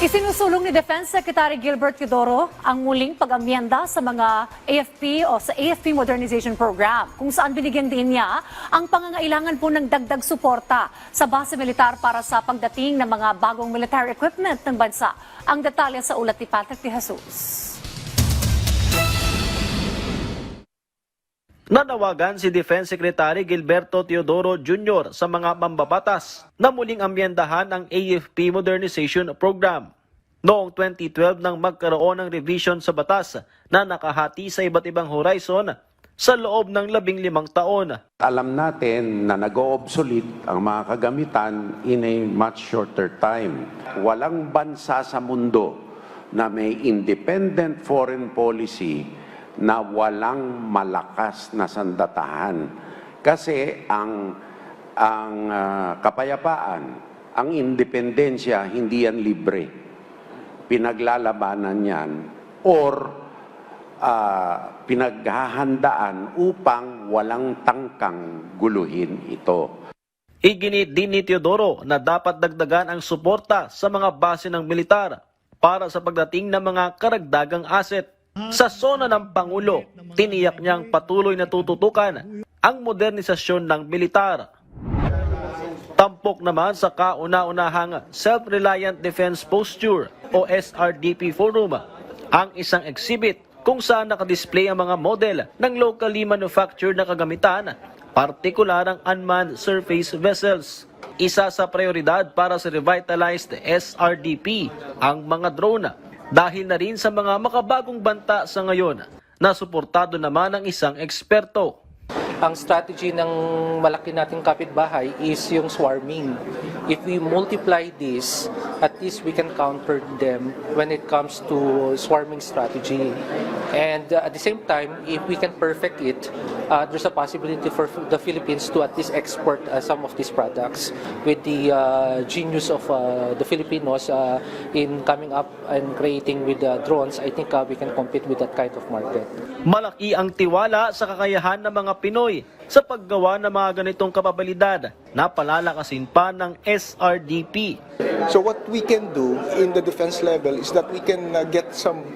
Isinusulong ni Defense Secretary Gilbert Teodoro ang muling pag-amyenda sa mga AFP o sa AFP Modernization Program kung saan binigyan din niya ang pangangailangan po ng dagdag suporta sa base militar para sa pagdating ng mga bagong military equipment ng bansa. Ang detalye sa ulat ni Patrick de Jesus. Nanawagan si Defense Secretary Gilberto Teodoro Jr. sa mga mambabatas na muling amyendahan ang AFP Modernization Program. Noong 2012 nang magkaroon ng revision sa batas na nakahati sa iba't ibang horizon sa loob ng labing limang taon. Alam natin na nag-obsolete ang mga kagamitan in a much shorter time. Walang bansa sa mundo na may independent foreign policy na walang malakas na sandatahan. Kasi ang ang ah, kapayapaan, ang independensya hindi yan libre. Pinaglalabanan yan or ah, pinaghahandaan upang walang tangkang guluhin ito. Iginit din ni Teodoro na dapat dagdagan ang suporta sa mga base ng militar para sa pagdating ng mga karagdagang asset. Sa sona ng Pangulo, tiniyak niyang patuloy na tututukan ang modernisasyon ng militar. Tampok naman sa kauna-unahang Self-Reliant Defense Posture o SRDP Forum ang isang exhibit kung saan nakadisplay ang mga model ng locally manufactured na kagamitan, partikular ang unmanned surface vessels. Isa sa prioridad para sa revitalized SRDP ang mga drone dahil na rin sa mga makabagong banta sa ngayon na suportado naman ng isang eksperto. Ang strategy ng malaki nating kapitbahay is yung swarming. If we multiply this, at least we can counter them when it comes to swarming strategy. And uh, at the same time, if we can perfect it, uh, there's a possibility for the Philippines to at least export uh, some of these products with the uh, genius of uh, the Filipinos uh, in coming up and creating with uh, drones. I think uh, we can compete with that kind of market. Malaki ang tiwala sa kakayahan ng mga Pinoy sa paggawa ng mga ganitong kapabilidad na palalakasin pa ng SRDP. So what we can do in the defense level is that we can uh, get some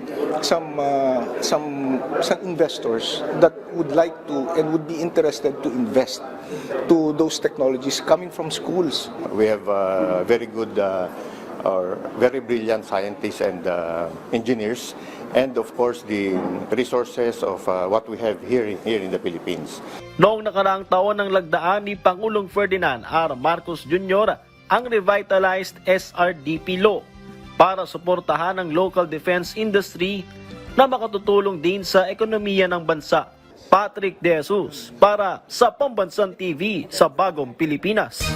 some uh, some some investors that would like to and would be interested to invest to those technologies coming from schools. We have uh, very good uh, or very brilliant scientists and uh, engineers, and of course the resources of uh, what we have here here in the Philippines. Noong nakaraang taon ng lagdaan ni Pangulong Ferdinand R. Marcos Jr. ang revitalized SRDP law para suportahan ang local defense industry na makatutulong din sa ekonomiya ng bansa. Patrick De Jesus para sa Pambansang TV sa Bagong Pilipinas.